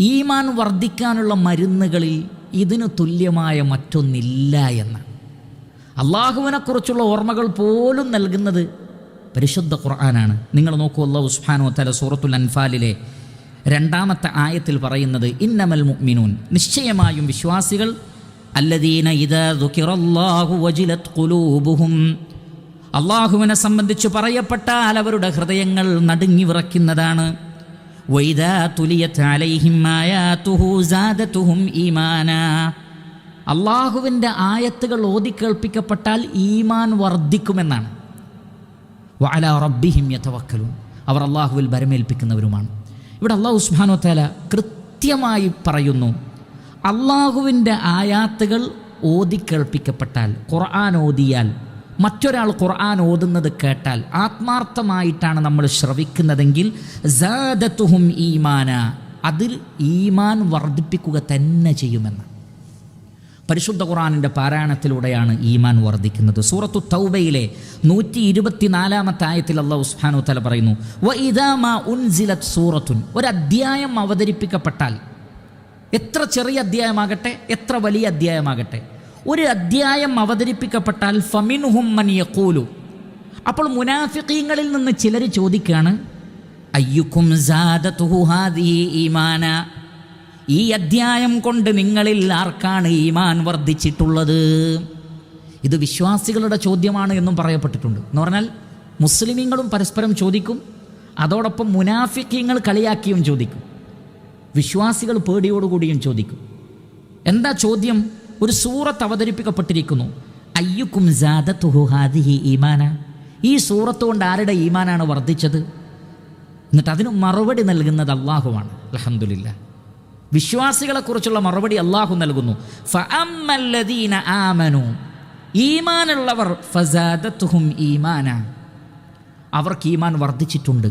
ഈമാൻ വർദ്ധിക്കാനുള്ള മരുന്നുകളിൽ ഇതിന് തുല്യമായ മറ്റൊന്നില്ല എന്ന്. അള്ളാഹുവിനെക്കുറിച്ചുള്ള ഓർമ്മകൾ പോലും നൽകുന്നത് പരിശുദ്ധ ഖുർആനാണ്. നിങ്ങൾ നോക്കൂ അള്ളാഹു ഉസ്ഫാനോ തല സൂറത്തുൽ അൻഫാലിലെ രണ്ടാമത്തെ ആയത്തിൽ പറയുന്നത് ഇന്നമൽ മുഅ്മിനൂൻ. നിശ്ചയമായും വിശ്വാസികൾ അല്ലദീന അള്ളാഹുവിനെ സംബന്ധിച്ച് പറയപ്പെട്ടാൽ അവരുടെ ഹൃദയങ്ങൾ നടുങ്ങി വിറയ്ക്കുന്നതാണ് വൈദാ ഈമാനാ അള്ളാഹുവിന്റെ ആയത്തുകൾ ഓതിക്കേൾപ്പിക്കപ്പെട്ടാൽ ഈമാൻ വർദ്ധിക്കുമെന്നാണ്. വഅല റബ്ബിഹിം യതവക്കലും അവർ അള്ളാഹുവിൽ ബരമേൽപ്പിക്കുന്നവരുമാണ് ഇവിടെ അള്ളാഹു ഉസ്മാനോ തല കൃത്യമായി പറയുന്നു അള്ളാഹുവിന്റെ ആയാത്തുകൾ ഓതിക്കേൾപ്പിക്കപ്പെട്ടാൽ ഖുർആൻ ഓതിയാൽ മറ്റൊരാൾ ഖുർആൻ ഓതുന്നത് കേട്ടാൽ ആത്മാർത്ഥമായിട്ടാണ് നമ്മൾ ശ്രവിക്കുന്നതെങ്കിൽ സാദത്തുഹും ഈമാന അതിൽ ഈമാൻ വർദ്ധിപ്പിക്കുക തന്നെ ചെയ്യുമെന്ന്. പരിശുദ്ധ ഖുറാനിന്റെ പാരായണത്തിലൂടെയാണ് ഈമാൻ വർദ്ധിക്കുന്നത്. സൂറത്തു തൗബയിലെ നൂറ്റി ഇരുപത്തിനാലാമത്തെ ആയത്തിൽ അള്ളാഹു ഉസ്ഹാനു തല പറയുന്നു വ ഇദാമ ഉൻസിലത് സൂറത്തുൻ. ഒരു അധ്യായം അവതരിപ്പിക്കപ്പെട്ടാൽ എത്ര ചെറിയ അധ്യായമാകട്ടെ എത്ര വലിയ അധ്യായമാകട്ടെ ഒരു അധ്യായം അവതരിപ്പിക്കപ്പെട്ടാൽ ഫമിൻഹും മൻ അപ്പോൾ മുനാഫിക്കീങ്ങളിൽ നിന്ന് ചിലർ ചോദിക്കുകയാണ് അയ്യുക്കും ഈമാന? ഈ അധ്യായം കൊണ്ട് നിങ്ങളിൽ ആർക്കാണ് ഈമാൻ വർദ്ധിച്ചിട്ടുള്ളത്? ഇത് വിശ്വാസികളുടെ ചോദ്യമാണ് എന്നും പറയപ്പെട്ടിട്ടുണ്ട്. എന്ന് പറഞ്ഞാൽ മുസ്ലിമീങ്ങളും പരസ്പരം ചോദിക്കും അതോടൊപ്പം മുനാഫിക്കീങ്ങൾ കളിയാക്കിയും ചോദിക്കും. വിശ്വാസികൾ പേടിയോടുകൂടിയും ചോദിക്കും. എന്താ ചോദ്യം? ഒരു സൂറത്ത് അവതരിപ്പിക്കപ്പെട്ടിരിക്കുന്നു. അയ്യുക്കും ഹാദിഹി ഈമാന. ഈ സൂറത്ത് കൊണ്ട് ആരുടെ ഈമാനാണ് വർദ്ധിച്ചത്? എന്നിട്ട് അതിന് മറുപടി നൽകുന്നത് അള്ളാഹുവാണ് അലഹമുല്ല വിശ്വാസികളെക്കുറിച്ചുള്ള മറുപടി അള്ളാഹു നൽകുന്നു. ഫഅമ്മല്ലദീന ആമനു. ഈമാനുള്ളവർ ഫസാദത്തുഹും ഈമാന. അവർക്ക് ഈമാൻ വർദ്ധിച്ചിട്ടുണ്ട്.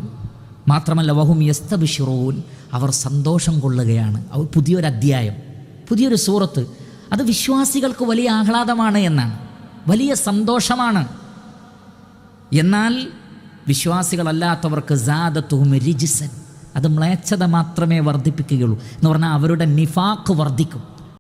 മാത്രമല്ല വഹും യസ്തബിഷിറൂൻ. അവർ സന്തോഷം കൊള്ളുകയാണ്. അവർ പുതിയൊരു അധ്യായം പുതിയൊരു സൂറത്ത്. അത് വിശ്വാസികൾക്ക് വലിയ ആഹ്ലാദമാണ് എന്നാണ്. വലിയ സന്തോഷമാണ്. എന്നാൽ വിശ്വാസികളല്ലാത്തവർക്ക് ജാദത്തും രിജിസൻ അത് മ്ലേച്ഛത മാത്രമേ വർദ്ധിപ്പിക്കുകയുള്ളൂ എന്ന് പറഞ്ഞാൽ അവരുടെ നിഫാക്ക് വർദ്ധിക്കും.